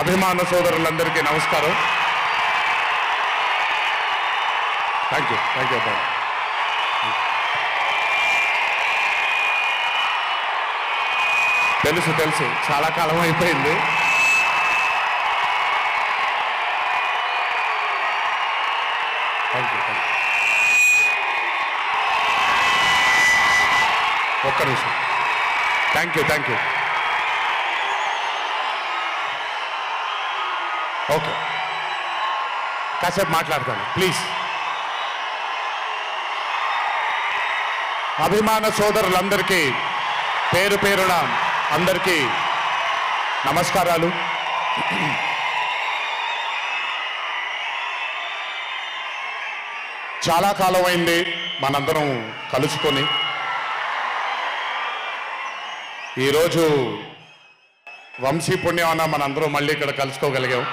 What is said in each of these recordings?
అభిమాన సోదరులందరికీ నమస్కారం. థ్యాంక్ యూ థ్యాంక్ యూ బాయ్ తెలుసు తెలుసు. చాలా కాలం అయిపోయింది థ్యాంక్ యూ థ్యాంక్ యూ ఒక్క నిమిషం. Thank you thank you okay కాసేపు మాట్లాడతాను. ప్లీజ్ అభిమాన సోదరులందరికీ పేరు పేరున అందరికీ నమస్కారాలు. చాలా కాలం అయింది మనందరం కలుసుకొని. ఈరోజు వంశీ పుణ్యమాన మనందరూ మళ్ళీ ఇక్కడ కలుసుకోగలిగాం.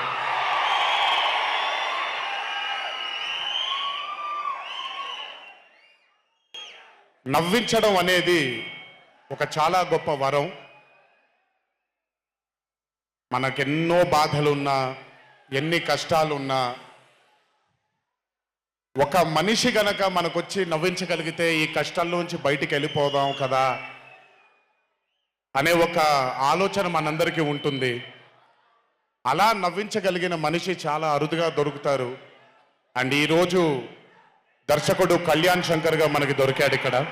నవ్వించడం అనేది ఒక చాలా గొప్ప వరం. మనకెన్నో బాధలున్నా ఎన్ని కష్టాలున్నా ఒక మనిషి గనక మనకొచ్చి నవ్వించగలిగితే ఈ కష్టాల్లోంచి బయటికి వెళ్ళిపోదాం కదా. అనే ఒక ఆలోచన మనందరికీ ఉంటుంది. అలా నవ్వించగలిగిన మనిషి చాలా అరుదుగా దొరుకుతారు. అండ్ ఈరోజు దర్శకుడు కళ్యాణ్ శంకర్గా మనకి దొరికాడు ఇక్కడ.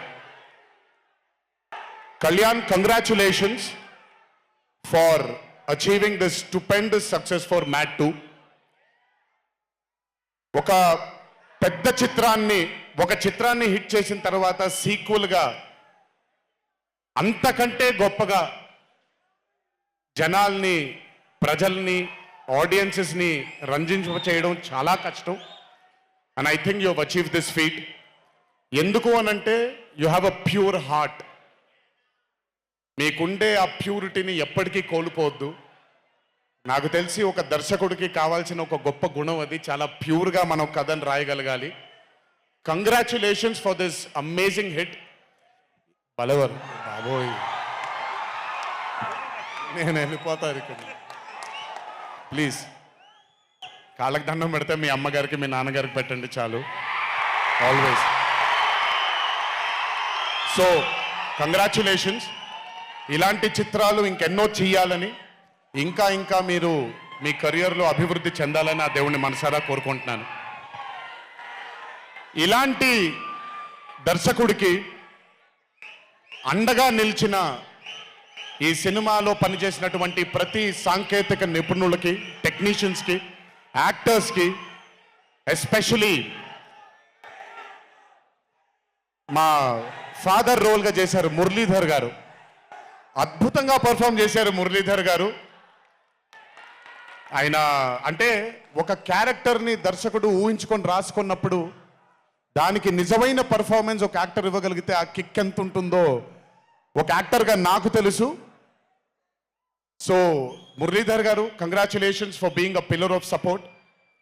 Kalyan congratulations for achieving this stupendous success for Mad two ఒక పెద్ద చిత్రాన్ని ఒక చిత్రాన్ని హిట్ చేసిన తర్వాత సీక్వల్గా అంతకంటే గొప్పగా జనాల్ని ప్రజల్ని ఆడియన్సెస్ని రంజింప చేయడం చాలా కష్టం. And I think you achieve this feat ఎందుకు అనంటే you have a pure heart మీకుండే ఆ ప్యూరిటీని ఎప్పటికీ కోల్పోవద్దు. నాకు తెలిసి ఒక దర్శకుడికి కావాల్సిన ఒక గొప్ప గుణం అది చాలా ప్యూర్గా మనం కథను రాయగలగాలి. Congratulations for this amazing hit బలవరు. బాబోయ్. నేను వెళ్ళిపోతాను ఇక్కడ ప్లీజ్. కాళ్ళకి దండం పెడితే మీ అమ్మగారికి మీ నాన్నగారికి పెట్టండి చాలు. ఆల్వేస్ సో కంగ్రాచులేషన్స్ ఇలాంటి చిత్రాలు ఇంకెన్నో చేయాలని ఇంకా ఇంకా మీరు మీ కెరియర్లో అభివృద్ధి చెందాలని ఆ దేవుణ్ణి మనసారా కోరుకుంటున్నాను. ఇలాంటి దర్శకుడికి అండగా నిలిచిన ఈ సినిమాలో పనిచేసినటువంటి ప్రతి సాంకేతిక నిపుణులకి టెక్నీషియన్స్కి యాక్టర్స్కి ఎస్పెషలీ మా ఫాదర్ రోల్గా చేశారు మురళీధర్ గారు. అద్భుతంగా పర్ఫామ్ చేశారు మురళీధర్ గారు. ఆయన అంటే ఒక క్యారెక్టర్ని దర్శకుడు ఊహించుకొని రాసుకున్నప్పుడు దానికి నిజమైన పర్ఫార్మెన్స్ ఒక యాక్టర్ ఇవ్వగలిగితే ఆ కిక్ ఎంత ఉంటుందో ఒక యాక్టర్గా నాకు తెలుసు. సో మురళీధర్ గారు congratulations for being a pillar of support